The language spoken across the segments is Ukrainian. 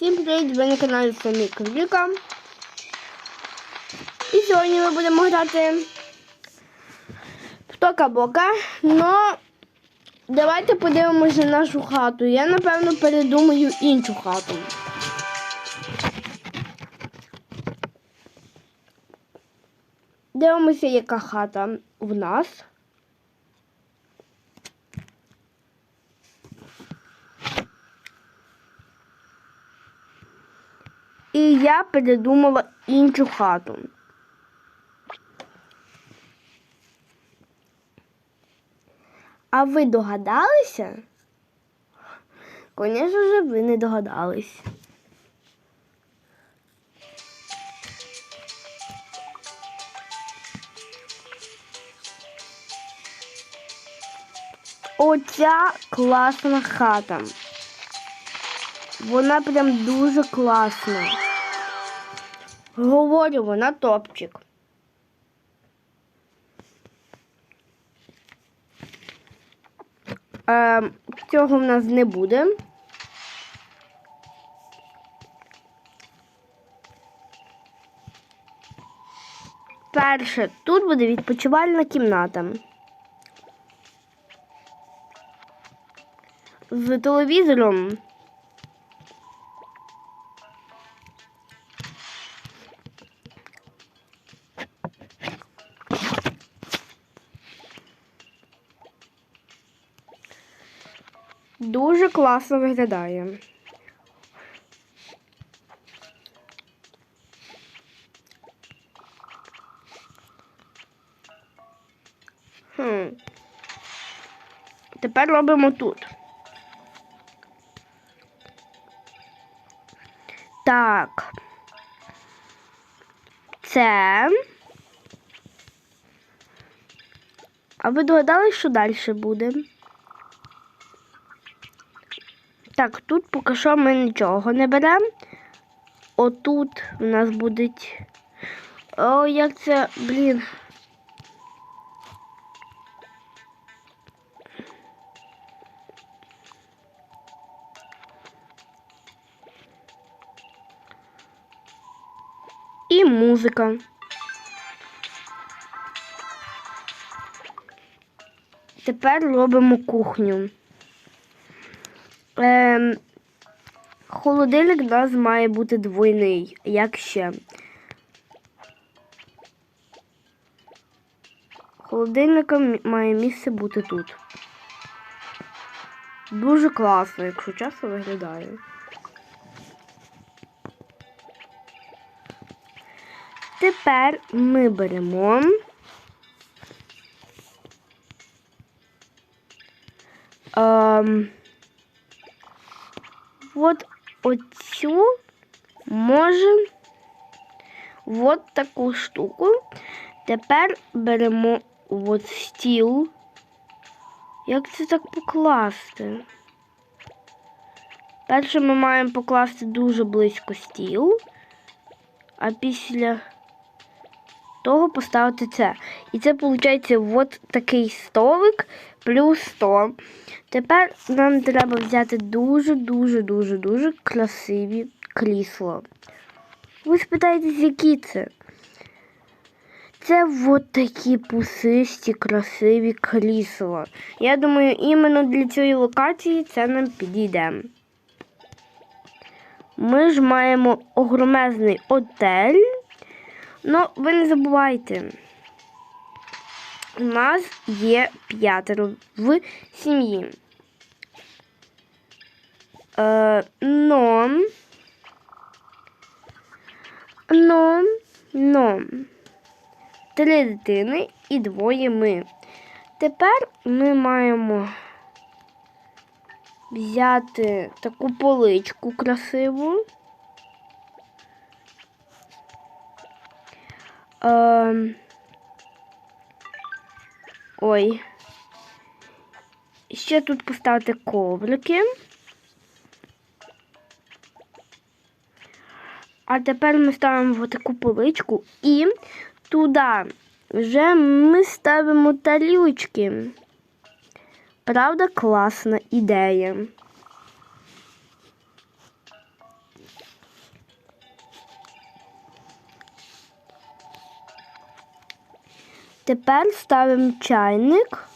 Всім привіт, ви на каналі Самі Кроліка. І сьогодні ми будемо грати в Тока-Бока. Но давайте подивимося на нашу хату. Я, напевно, передумаю іншу хату. Дивимося, яка хата в нас. І я придумала іншу хату. А ви догадалися? Звісно ж, ви не догадались. Оця класна хата. Вона прям дуже класна. Говорю, вона топчик. Е, цього в нас не буде. Перше, тут буде відпочивальна кімната. З телевізором. Дуже класно виглядає. Хм. Тепер робимо тут. Так. Це. А ви догадались, що далі буде? Так, тут поки що ми нічого не беремо. Отут у нас буде. О, як це, блін. І музика. Тепер робимо кухню. Ем, холодильник у нас має бути двойний, як ще. Холодильника має місце бути тут. Дуже класно, якщо чесно виглядає. Тепер ми беремо. Ем, от оцю можемо вот таку штуку. Тепер беремо от стіл. Як це так покласти? Перше ми маємо покласти дуже близько стіл, а після того поставити це. І це виходить от такий столик плюс 100. Тепер нам треба взяти дуже-дуже-дуже-дуже красиві крісла. Ви спитаєтесь, які це? Це от такі пусисті, красиві крісла. Я думаю, іменно для цієї локації це нам підійде. Ми ж маємо огромезний отель. Ну, ви не забувайте. У нас є п'ятеро в сім'ї. Е, но, но, но, три дитини і двоє ми. Тепер ми маємо взяти таку поличку красиву. Ем, Ой. Ще тут поставити коврики. А тепер ми ставимо в таку поличку і туди вже ми ставимо тарілочки. Правда, класна ідея. Тепер ставимо чайник.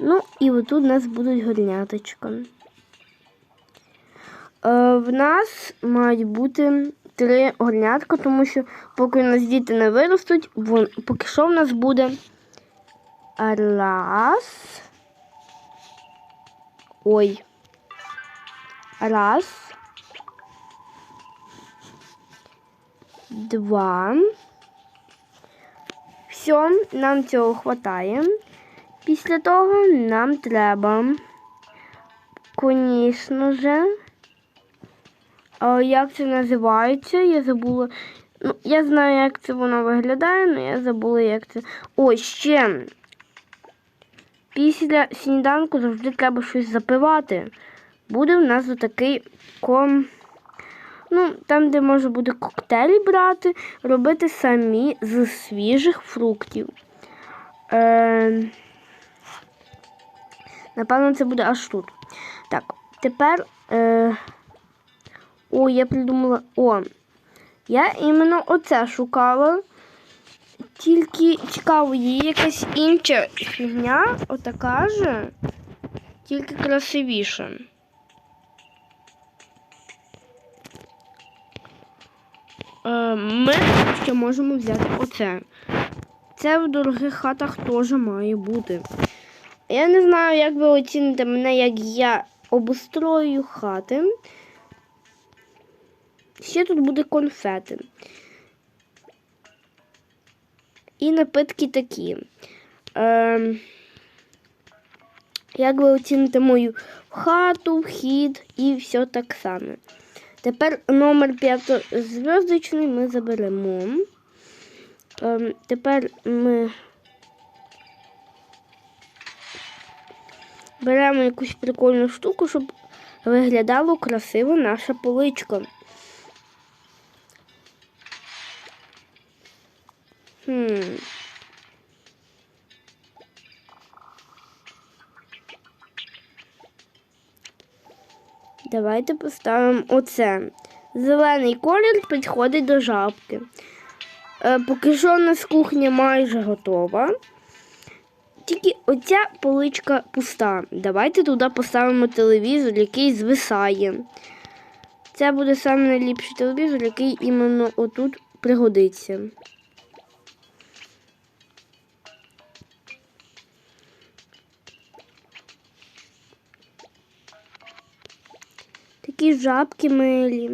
Ну, і отут у нас будуть горняточка. Е, в нас мають бути три горнятка, тому що поки у нас діти не виростуть, вон, поки що в нас буде раз. Ой. Раз. Два. Все, нам цього хватає. Після того нам треба, звісно же, як це називається? Я забула. Ну, я знаю, як це воно виглядає, але я забула, як це. О, ще. Після сніданку завжди треба щось запивати. Буде в нас отакий ком. Ну, там, де може буде коктейлі брати, робити самі з свіжих фруктів. Е, напевно, це буде аж тут. Так, тепер. Е, о, я придумала. О, я іменно оце шукала. Тільки цікаво, є якась інша фігня, отака же, тільки красивіша. Ми ще можемо взяти оце. Це в дорогих хатах теж має бути. Я не знаю, як ви оціните мене, як я обустрою хати. Ще тут буде конфети. І напитки такі. Е, як ви оціните мою хату, вхід і все так само. Тепер номер п'ятизв'язочний ми заберемо. Ем, тепер ми беремо якусь прикольну штуку, щоб виглядало красиво наша поличка. Хм. Давайте поставимо оце. Зелений колір підходить до жабки. Е, поки що у нас кухня майже готова. Тільки оця поличка пуста. Давайте туди поставимо телевізор, який звисає. Це буде найліпший телевізор, який іменно отут пригодиться. Такі жабки милі.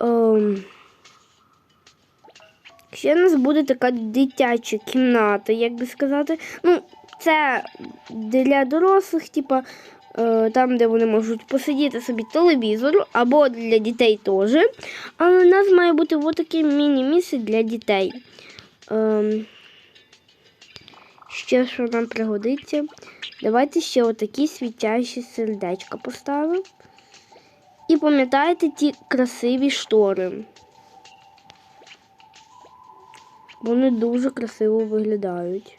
Ем. Ще у нас буде така дитяча кімната, як би сказати. Ну, це для дорослих, типа, е, там, де вони можуть посидіти собі телевізор, або для дітей теж. Але у нас має бути отаке міні-місце для дітей. Ем. Ще що нам пригодиться. Давайте ще отакі світящі сердечка поставимо. І пам'ятаєте ті красиві штори. Вони дуже красиво виглядають.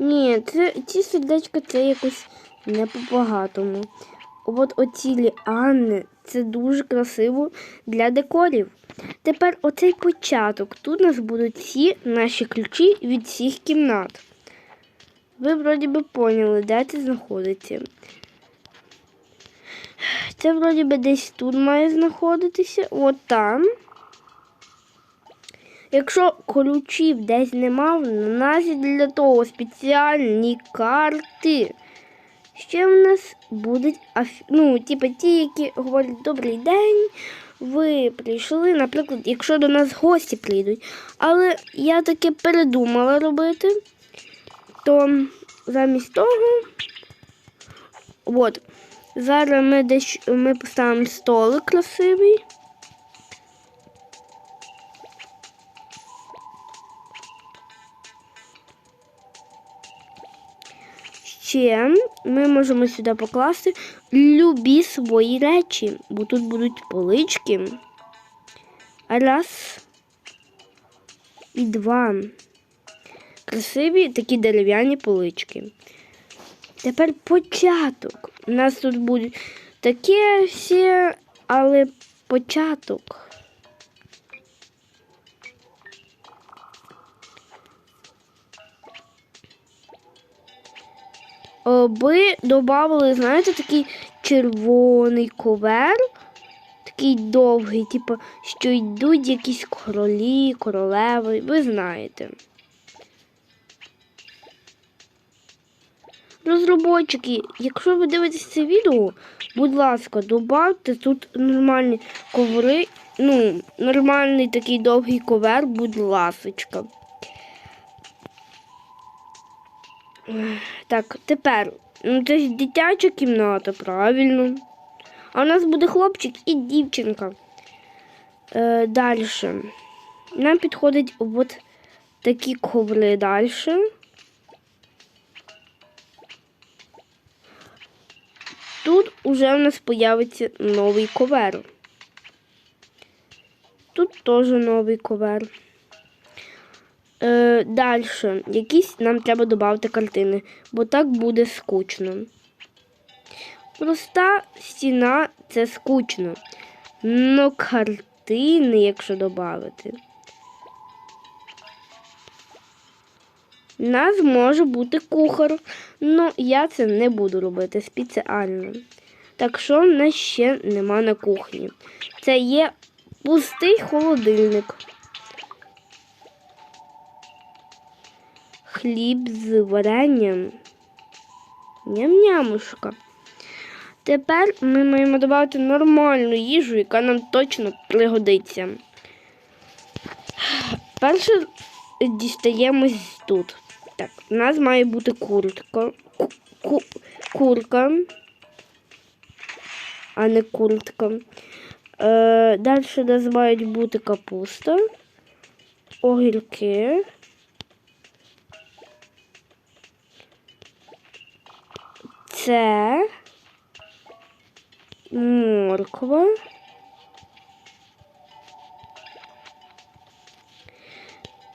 Ні, це, ці сердечка це якось не по-багатому. От оці ліани це дуже красиво для декорів. Тепер оцей початок. Тут у нас будуть всі наші ключі від всіх кімнат. Ви вроді би поняли, де це знаходиться. Це вроді би десь тут має знаходитися. От там. Якщо ключів десь нема, в нас для того спеціальні карти. Ще в нас будуть аф- ну, типу, ті, які говорять добрий день. Ви прийшли, наприклад, якщо до нас гості прийдуть. Але я таке передумала робити, то замість того, от, зараз ми десь ми поставимо столик красивий. Ще ми можемо сюди покласти любі свої речі, бо тут будуть полички. Раз і два. Красиві такі дерев'яні полички. Тепер початок. У нас тут будуть таке всі, але початок. Е, Ви додали, знаєте, такий червоний ковер, такий довгий, типу, що йдуть якісь королі, королеви, ви знаєте. Розробочики, якщо ви дивитесь це відео, будь ласка, добавте тут нормальні коври, ну, нормальний такий довгий ковер, будь ласочка. Так, тепер, ну це ж дитяча кімната, правильно. А у нас буде хлопчик і дівчинка. Е, далі. Нам підходять от такі коври далі. Тут уже у нас появиться новий ковер. Тут теж новий ковер. Далі. Якісь нам треба додати картини, бо так буде скучно. Проста стіна це скучно. Но картини, якщо додати. У нас може бути кухар, але я це не буду робити спеціально. Так що в нас ще нема на кухні. Це є пустий холодильник. Хліб з варенням. Ням-нямушка. Тепер ми маємо додати нормальну їжу, яка нам точно пригодиться. Перше дістаємо тут. Так, у нас має бути куртка. Ку- ку- курка, а не куртка. Е, далі у нас мають бути капуста, огірки. Це морква.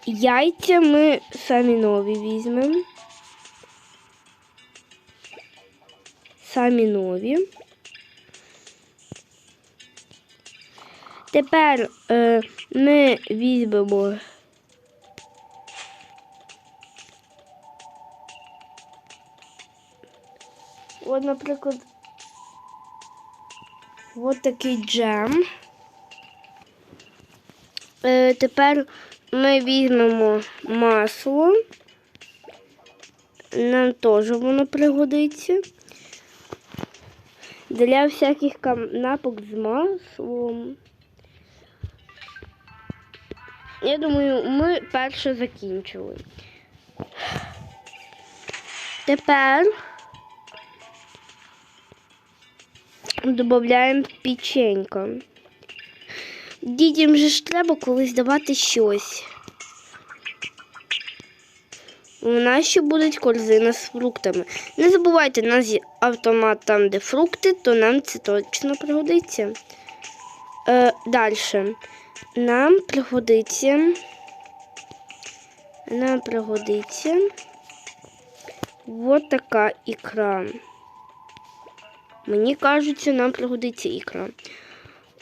Яйця ми самі нові візьмемо. Самі нові. Тепер е, ми візьмемо От, наприклад, от такий джем. Е, тепер ми візьмемо масло. Нам теж воно пригодиться. Для всяких канапок з маслом. Я думаю, ми перше закінчили. Тепер додаємо печенька. Дітям же ж треба колись давати щось. У нас ще буде корзина з фруктами. Не забувайте, у нас є автомат там, де фрукти, то нам це точно пригодиться. Е, Далі. Нам пригодиться. Нам пригодиться вот така ікра. Мені кажеться, нам пригодиться ікра.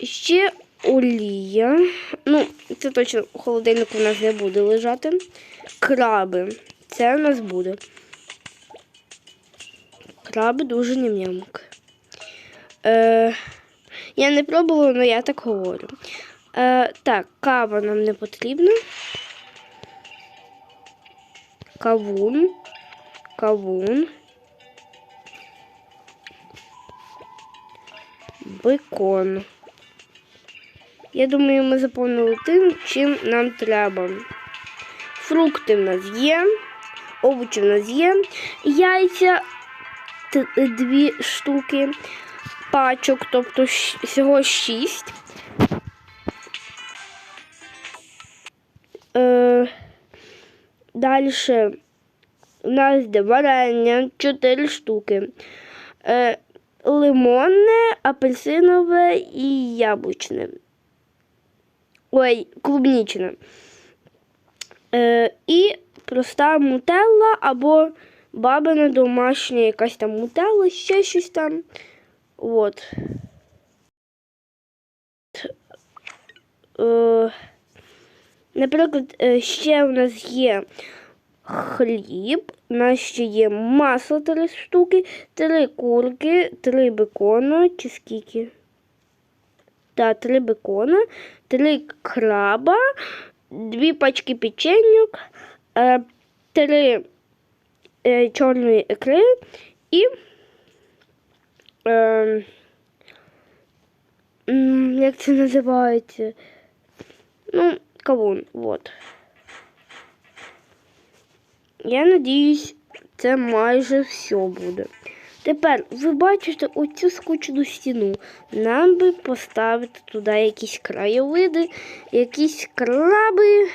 Ще олія. Ну, це точно у холодильнику у нас не буде лежати. Краби. Це у нас буде. Краби дуже ням-нямок. Е, я не пробувала, але я так говорю. Е, так, кава нам не потрібна. Кавун. Кавун. Бекон. Я думаю, ми заповнили тим, чим нам треба. Фрукти в нас є, овочі в нас є, яйця дві штуки, пачок, тобто всього шість. Е, Далі у нас йде варення 4 штуки. Е, лимонне, апельсинове і яблучне. Ой, клубнічне. Е, і проста мутелла або бабина домашня якась там мутелла, ще щось там. От. Е, наприклад, е, ще у нас є хліб, у нас ще є масло три штуки, три курки, три бекона чи скільки? Так, три бекона, три краба, дві пачки печеньок, е, три е, чорної ікри і е, як це називається? Ну, кавун, вот. Я надіюсь, це майже все буде. Тепер ви бачите оцю скучну стіну. Нам би поставити туди якісь краєвиди, якісь краби,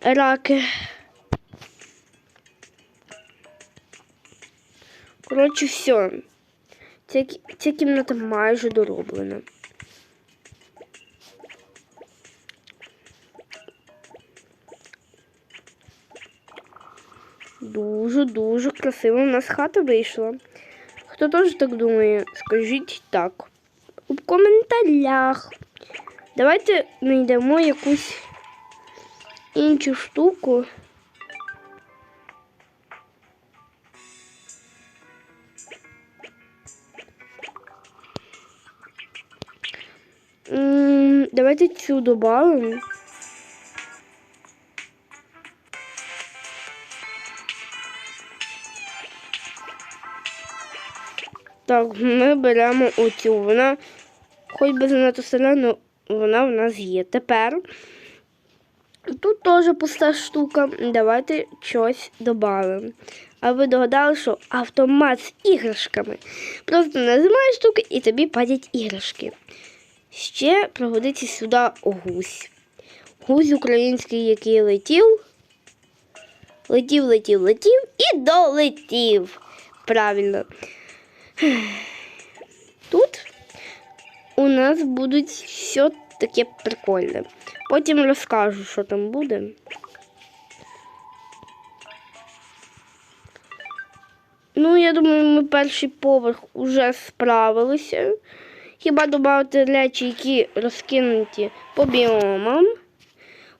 раки. Коротше, все. Ця, ця кімната майже дороблена. Дуже-дуже красиво у нас хата вийшла. Хто теж так думає, скажіть так. У коментарях. Давайте знайдемо якусь іншу штуку. Давайте цю добавимо. Так, ми беремо оцю. Вона хоч би занадто сильна, але вона в нас є. Тепер тут теж пуста штука. Давайте щось додамо. А ви догадали, що автомат з іграшками. Просто нажимаєш штуки і тобі падять іграшки. Ще пригодиться сюди гусь. Гусь український, який летів. Летів, летів, летів і долетів. Правильно. Тут у нас будуть все таке прикольне. Потім розкажу, що там буде. Ну, я думаю, ми перший поверх уже справилися. Хіба додати речі, які розкинуті по біомам.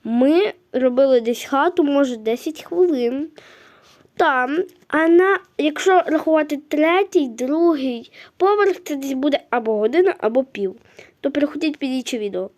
Ми робили десь хату, може, 10 хвилин. Там, а на, якщо рахувати третій, другий поверх, це десь буде або година, або пів. То переходіть під інше відео.